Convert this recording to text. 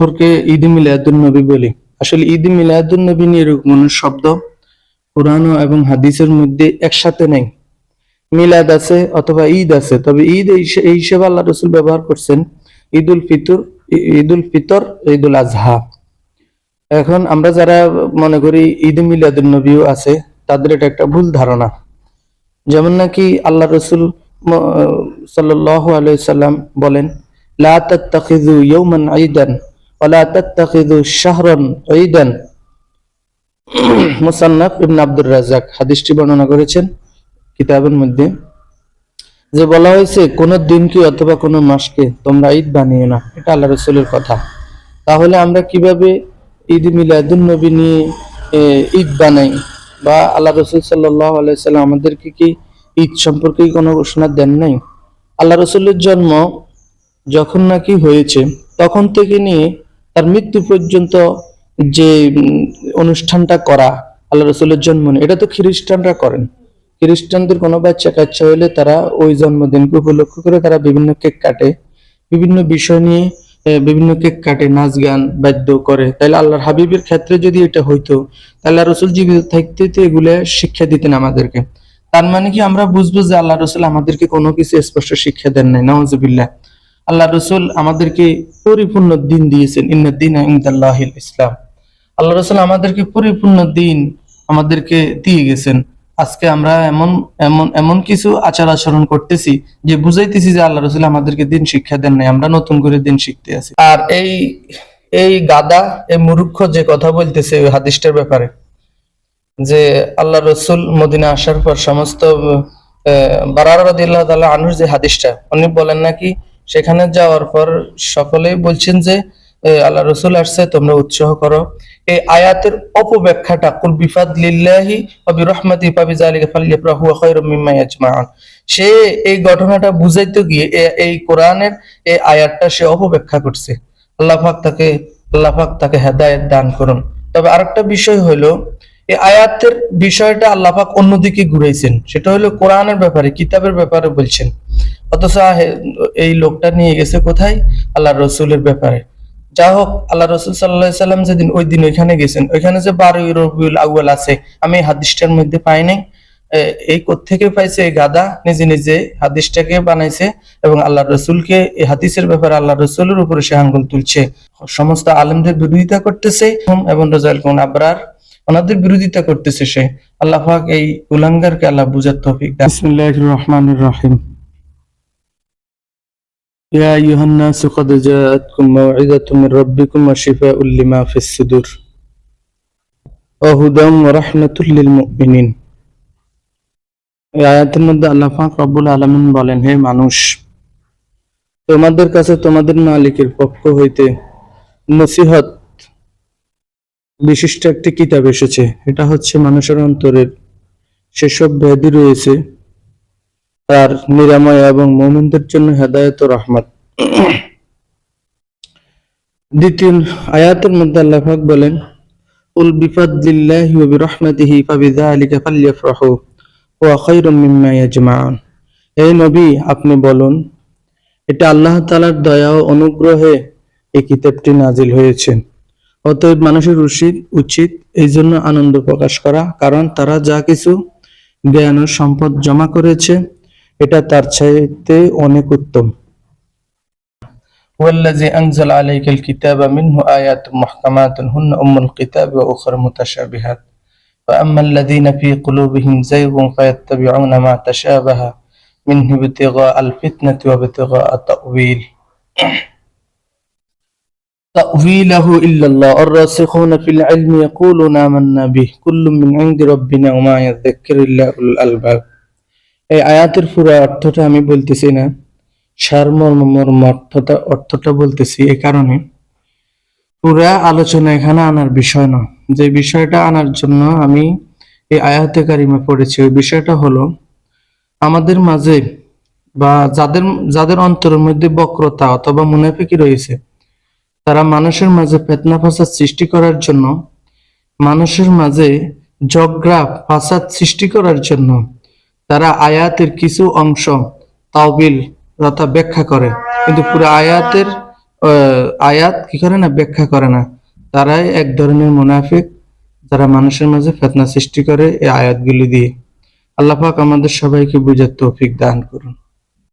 সম্পর্কে ঈদ মিলাদুন নবী বলি। আসলে ঈদ মিলাদুন নবী নিয়ে এরকম শব্দ কোরআন এবং হাদিসের মধ্যে একসাথে নেই। মিলাদ আছে অথবা ঈদ আছে, তবে ঈদ এই হিসেবে আল্লাহ রসুল ব্যবহার করছেন ঈদ উল ফিতর ঈদ উল ফিতর ঈদ উল আজহা। এখন আমরা যারা মনে করি ঈদ মিলাদুন নবীও আছে, তাদের এটা একটা ভুল ধারণা। যেমন নাকি আল্লাহ রসুল সাল্লাহ আলাইসাল্লাম বলেন, লা তাত্তাখিযু ইয়াওমান ঈদান যে বলা হয়েছে, কোন দিনকে অথবা কোন মাসকে তোমরা ঈদ বানিয়ে না। এটা আল্লাহ রসুলের কথা। তাহলে আমরা কীভাবে ঈদ মিলাদুন নবী নিয়ে ঈদ বানাই? বা আল্লাহ রসুল সাল্লাহ আলাইসাল্লাম আমাদেরকে কি ঈদ সম্পর্কে কোনো ঘোষণা দেন নাই? আল্লাহ রসুলের জন্ম যখন নাকি হয়েছে, তখন থেকে নিয়ে তার মৃত্যু পর্যন্ত যে অনুষ্ঠানটা করা, আল্লাহ রসুলের জন্ম এটা তো খ্রিস্টানরা করেন। খ্রিস্টানদের কোনো বাচ্চা কাচ্চা হইলে তারা ওই জন্মদিনকে উপলক্ষ করে তারা বিভিন্ন কেক কাটে, বিভিন্ন বিষয় নিয়ে বিভিন্ন কেক কাটে নাচ গান বাদ্য করে। তাহলে আল্লাহর হাবিবের ক্ষেত্রে যদি এটা হইতো, তাহলে রসুল জীবিত থাকতে তো এগুলো শিক্ষা দিতেন আমাদেরকে। তার মানে কি আমরা বুঝব যে আল্লাহ রসুল আমাদেরকে কোনো কিছু স্পষ্ট শিক্ষা দেন নাই নওয়াজবিল্লাহ আল্লাহ রসুল আমাদেরকে পরিপূর্ণ দিন দিয়েছেন ইন্দিন ইসলাম। আল্লাহ রসুল আমাদেরকে পরিপূর্ণ দিন আমাদেরকে দিয়ে গেছেন। আজকে আমরা এমন এমন এমন কিছু আচার আচরণ করতেছি যে বুঝাইতেছি যে আল্লাহ রসুল আমাদেরকে দিন শিক্ষা দেন নাই, আমরা নতুন করে দিন শিখতে আছি। আর এই এই গাদা, এই মুরুক্ষ যে কথা বলতেছে ওই হাদিসটার ব্যাপারে, যে আল্লাহ রসুল মদিনা আসার পর সমস্ত বারার রাদিল্লাহ আনুর যে হাদিসটা, উনি বলেন নাকি সেখানে যাওয়ার পর সকলেই বলছেন যে আল্লাহ রসুল আসছে, তোমরা উৎসাহ করো। এই আয়াতের অপব্যাখ্যাটা, কুল বিফাদ লিল্লাহি ওয়া বিরহমাতি ফাবি যালিকা ফালইফরাহু ওয়া খায়রুম মিম্মা ইয়াজমাউন সে এই ঘটনাটা বুঝাইতে গিয়ে এই কোরআনের এই আয়াতটা সে অপব্যাখ্যা করছে। আল্লাহ পাক তাকে, আল্লাহ পাক তাকে হেদায়েত দান করুন। তবে আরেকটা বিষয় হলো এই আয়াতের বিষয়টা আল্লাহ পাক অন্যদিকে ঘুরাইছেন। সেটা হলো কোরআনের ব্যাপারে, কিতাবের ব্যাপারে বলছেন। অথচ এই লোকটা নিয়ে গেছে কোথায়? আল্লাহ রসুলের ব্যাপারে। যা হোক, আল্লাহ রসুল সাল্লাহ সাল্লাম যেদিন ওই দিন ওইখানে গেছেন, ওইখানে যে বারোই রবিউল আউয়াল আছে, আমি হাদিসটার মধ্যে পাই নাই। এই থেকে পাইছে? এই গাদা নিজে নিজে হাদিসটাকে বানাইছে এবং আল্লাহ রসুলকে এই হাদিসের ব্যাপারে আল্লাহ রসুলের উপরে সে আঙ্গুল তুলছে। সমস্ত আলেমদের বিরোধিতা করতেছে। এবং রাজাল কোন আবরার ওনাদের বিরোধিতা করতেছে সে আল্লাহ পাক এই উলাঙ্গারকে আল্লাহ বুঝার তৌফিক দান বিসমিল্লাহির রহমানির রহিম يا أيها الناس قد جاءتكم موعظة من ربكم وشفاء لما في الصدور وهدى ورحمة للمؤمنين এই আয়াতের মধ্যে আল্লাহ পাক রব্বুল আলামিন বলেন হে মানুষ তোমাদের কাছে তোমাদের মালিকের পক্ষ হইতে নসিহত বিশিষ্ট একটি কিতাব এসেছে। এটা হচ্ছে মানুষের অন্তরের সেসব ব্যাধি রয়েছে তার নিরাময় এবং মোমিনদের জন্য হেদায়ত রহমত। দ্বিতীয় আয়াতের মধ্যে আল্লাহ বলেন, উল বিফাদলিল্লাহি ওয়া বিরহমাতিহি ফাবিযালিকা ফালইফরাহু ওয়া খায়রুম মিম্মা ইয়াজমাউন। হে নবী, আপনি বলুন, এটা আল্লাহ তাআলার দয়া ও অনুগ্রহে এই কিতাবটি নাজিল হয়েছে। অতএব মানুষের উচিত উচিত এই জন্য আনন্দ প্রকাশ করা কারণ তারা যা কিছু জ্ঞান ও সম্পদ জমা করেছে এটা তার চাইতে অনেক উত্তম والذي أنزل عليك الكتاب منه آيات محكمات هن أم الكتاب وأخر متشابهات فأما الذين في قلوبهم زيغ فيتبعون ما تشابه منه ابتغاء الفتنة وابتغاء تأويل تأويله إلا الله الراسخون في العلم يقولون آمنا به كل من عند ربنا وما يذكر إلا أولو الألباب এই আয়াতের পুরো অর্থটা আমি বলতেছি না সারমর্ম মর্ম অর্থটা অর্থটা বলতেছি এই কারণে পুরা আলোচনা এখানে আনার বিষয় না যে বিষয়টা আনার জন্য আমি এই আয়াতে কারিমে পড়েছি ওই বিষয়টা হলো আমাদের মাঝে বা যাদের যাদের অন্তরের মধ্যে বক্রতা অথবা মুনাফিকি রয়েছে তারা মানুষের মাঝে ফেতনা ফাসাদ সৃষ্টি করার জন্য, মানুষের মাঝে ঝগড়া ফাসাদ সৃষ্টি করার জন্য তারা আয়াতের কিছু অংশ তাওবিল তথা ব্যাখ্যা করে। কিন্তু পুরো আয়াতের আয়াত কি করে না, ব্যাখ্যা করে না। তারাই এক ধরনের মুনাফিক যারা মানুষের মাঝে ফেতনা সৃষ্টি করে এই আয়াতগুলি দিয়ে। আল্লাহ পাক আমাদের সবাইকে বুঝার তৌফিক দান করুন।